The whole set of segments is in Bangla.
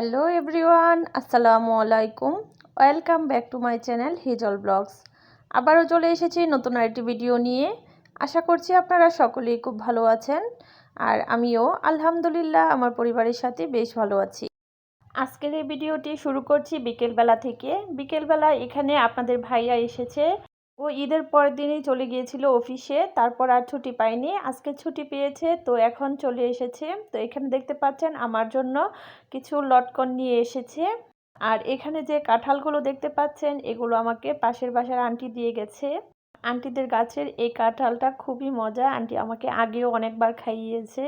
হ্যালো এভরিওয়ান, আসসালামু আলাইকুম। Welcome back to my channel Hijal vlogs. আবারও চলে এসেছি নতুন আরেকটি ভিডিও নিয়ে। আশা করছি আপনারা সকলেই খুব ভালো আছেন আর আমিও আলহামদুলিল্লাহ আমার পরিবারের সাথে বেশ ভালো আছি। আজকের এই ভিডিওটি শুরু করছি বিকেলবেলা থেকে। বিকেলবেলা এখানে আপনাদের ভাইয়া এসেছে। ও ঈদের পরের দিনই চলে গিয়েছিল অফিসে, তারপর আর ছুটি পায়নি আজকে ছুটি পেয়েছে, তো এখন চলে এসেছে। তো এখানে দেখতে পাচ্ছেন আমার জন্য কিছু লটকন নিয়ে এসেছে। আর এখানে যে কাঁঠালগুলো দেখতে পাচ্ছেন, এগুলো আমাকে পাশের বাসার আন্টি দিয়ে গেছে। আন্টিদের গাছের এই কাঁঠালটা খুবই মজা। আন্টি আমাকে আগেও অনেকবার খাইয়েছে।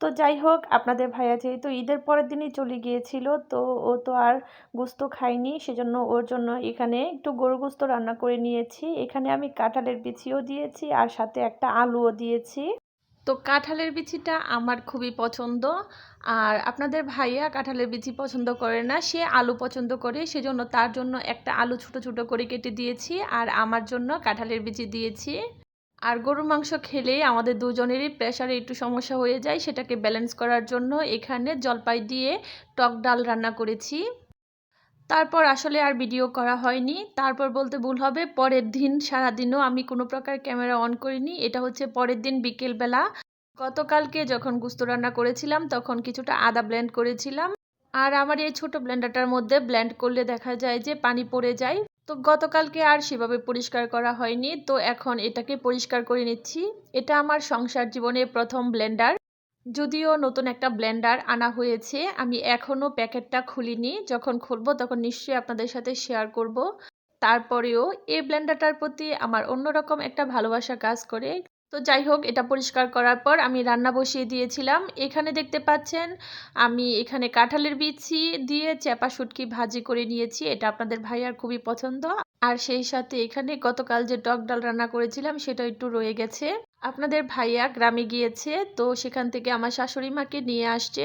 তো যাই হোক, আপনাদের ভাইয়া যেহেতু ঈদের পরের দিনই চলে গিয়েছিল, তো ও তো আর গুস্ত খায়নি, সেজন্য ওর জন্য এখানে একটু গরু গুস্ত রান্না করে নিয়েছি। এখানে আমি কাঁঠালের বিছিও দিয়েছি আর সাথে একটা আলুও দিয়েছি। তো কাঁঠালের বিচিটা আমার খুবই পছন্দ আর আপনাদের ভাইয়া কাঁঠালের বিচি পছন্দ করে না, সে আলু পছন্দ করে, সেজন্য তার জন্য একটা আলু ছোট ছোট করে কেটে দিয়েছি আর আমার জন্য কাঁঠালের বিচি দিয়েছি। আর গরুর মাংস খেলে আমাদের দুজনেরই প্রেশারে একটু সমস্যা হয়ে যায়, সেটাকে ব্যালেন্স করার জন্য এখানে জলপাই দিয়ে টক ডাল রান্না করেছি। তারপর আসলে আর ভিডিও করা হয়নি। তারপর বলতে ভুল হবে, পরের দিন, সারাদিনও আমি কোনো প্রকার ক্যামেরা অন করিনি। এটা হচ্ছে পরের দিন বিকেলবেলা। গতকালকে যখন গুস্ত রান্না করেছিলাম, তখন কিছুটা আদা ব্লেন্ড করেছিলাম। আর আমার এই ছোট ব্লেন্ডারটার মধ্যে ব্লেন্ড করলে দেখা যায় যে পানি পড়ে যায়। তো গতকালকে আর সেভাবে পরিষ্কার করা হয়নি। তো এখন এটাকে পরিষ্কার করে নিচ্ছি। এটা আমার সংসার জীবনের প্রথম ব্লেন্ডার। যদিও নতুন একটা ব্লেন্ডার আনা হয়েছে। আমি এখনও প্যাকেটটা খুলিনি। যখন খুলবো তখন নিশ্চয়ই আপনাদের সাথে শেয়ার করব। তারপরেও এই ব্লেন্ডারটার প্রতি আমার অন্যরকম একটা ভালোবাসা কাজ করে। তো যাই হোক, এটা পরিষ্কার করার পর আমি রান্না বসিয়ে দিয়েছিলাম। এখানে দেখতে পাচ্ছেন, আমি এখানে কাঁঠালের বিচি দিয়ে চেপা শুটকি ভাজি করে নিয়েছি। এটা আপনাদের ভাইয়ার খুবই পছন্দ। আর সেই সাথে এখানে গতকাল যে টক ডাল রান্না করেছিলাম, সেটা একটু রয়ে গেছে। আপনাদের ভাইয়া গ্রামে গিয়েছে, তো সেখান থেকে আমার শাশুড়ি মাকে নিয়ে আসছে।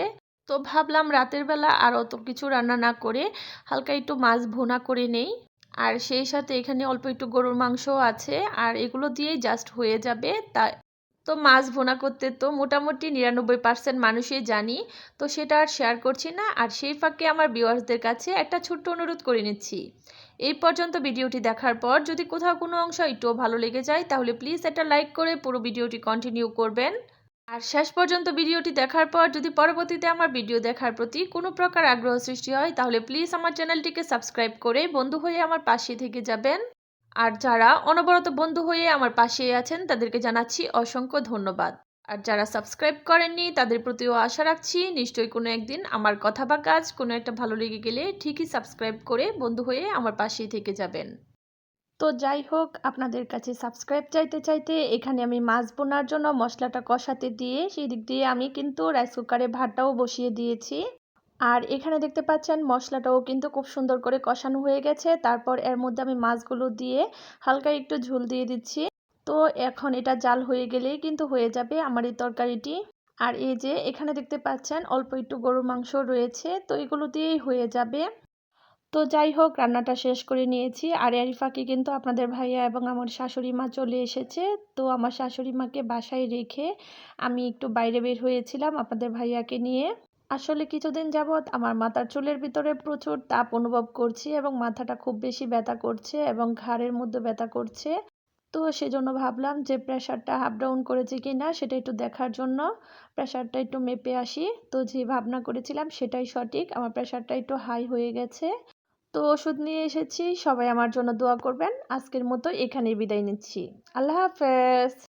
তো ভাবলাম রাতের বেলা আর অত কিছু রান্না না করে হালকা একটু মাছ ভোনা করে নেই। আর সেই সাথে এখানে অল্প একটু গরুর মাংসও আছে, আর এগুলো দিয়েই জাস্ট হয়ে যাবে। তা, তো মাছ ভোনা করতে তো মোটামুটি নিরানব্বই পার্সেন্ট মানুষই জানি, তো সেটা আর শেয়ার করছি না। আর সেই ফাঁকে আমার ভিউয়ার্সদের কাছে একটা ছোট্ট অনুরোধ করে নিচ্ছি। এই পর্যন্ত ভিডিওটি দেখার পর যদি কোথাও কোনো অংশ একটুও ভালো লেগে যায়, তাহলে প্লিজ একটা লাইক করে পুরো ভিডিওটি কন্টিনিউ করবেন। আর শেষ পর্যন্ত ভিডিওটি দেখার পর যদি পরবর্তীতে আমার ভিডিও দেখার প্রতি কোনো প্রকার আগ্রহ সৃষ্টি হয়, তাহলে প্লিজ আমার চ্যানেলটিকে সাবস্ক্রাইব করে বন্ধু হয়ে আমার পাশে থেকে যাবেন। আর যারা অনবরত বন্ধু হয়ে আমার পাশে আছেন, তাদেরকে জানাচ্ছি অসংখ্য ধন্যবাদ। আর যারা সাবস্ক্রাইব করেননি, তাদের প্রতিও আশা রাখছি নিশ্চয়ই কোনো একদিন আমার কথা বা কাজ কোনো একটা ভালো লেগে গেলে ঠিকই সাবস্ক্রাইব করে বন্ধু হয়ে আমার পাশেই থেকে যাবেন। তো যাই হোক, আপনাদের কাছে সাবস্ক্রাইব চাইতে চাইতে এখানে আমি মাছ বোনার জন্য মশলাটা কষাতে দিয়ে সেই দিক দিয়ে আমি কিন্তু রাইস কুকারে ভাতটাও বসিয়ে দিয়েছি। আর এখানে দেখতে পাচ্ছেন মশলাটাও কিন্তু খুব সুন্দর করে কষানো হয়ে গেছে। তারপর এর মধ্যে আমি মাছগুলো দিয়ে হালকা একটু ঝোল দিয়ে দিচ্ছি। তো এখন এটা জাল হয়ে গেলেই কিন্তু হয়ে যাবে আমার এই তরকারিটি। আর এই যে এখানে দেখতে পাচ্ছেন অল্প একটু গরুর মাংস রয়েছে, তো এগুলো দিয়েই হয়ে যাবে। তো যাই হোক, রান্নাটা শেষ করে নিয়েছি। আর এর ফাঁকে কিন্তু আপনাদের ভাইয়া এবং আমার শাশুড়ি মা চলে এসেছে। তো আমার শাশুড়ি মাকে বাসায় রেখে আমি একটু বাইরে বের হয়েছিলাম আপনাদের ভাইয়াকে নিয়ে। আসলে কিছুদিন যাবৎ আমার মাথার চুলের ভিতরে প্রচুর তাপ অনুভব করছি এবং মাথাটা খুব বেশি ব্যথা করছে এবং ঘাড়ের মধ্যে ব্যথা করছে। তো সেজন্য ভাবলাম যে প্রেশারটা আপ ডাউন করেছে কি না সেটা একটু দেখার জন্য। প্রেশারটা একটু মেপে আসি। তো যে ভাবনা করেছিলাম সেটাই সঠিক। আমার প্রেশারটা একটু হাই হয়ে গেছে। তো ওষুধ নিয়ে এসেছি, সবাই আমার জন্য দোয়া করবেন। আজকের মতো এখানেই বিদায় নিচ্ছি। আল্লাহ হাফেজ।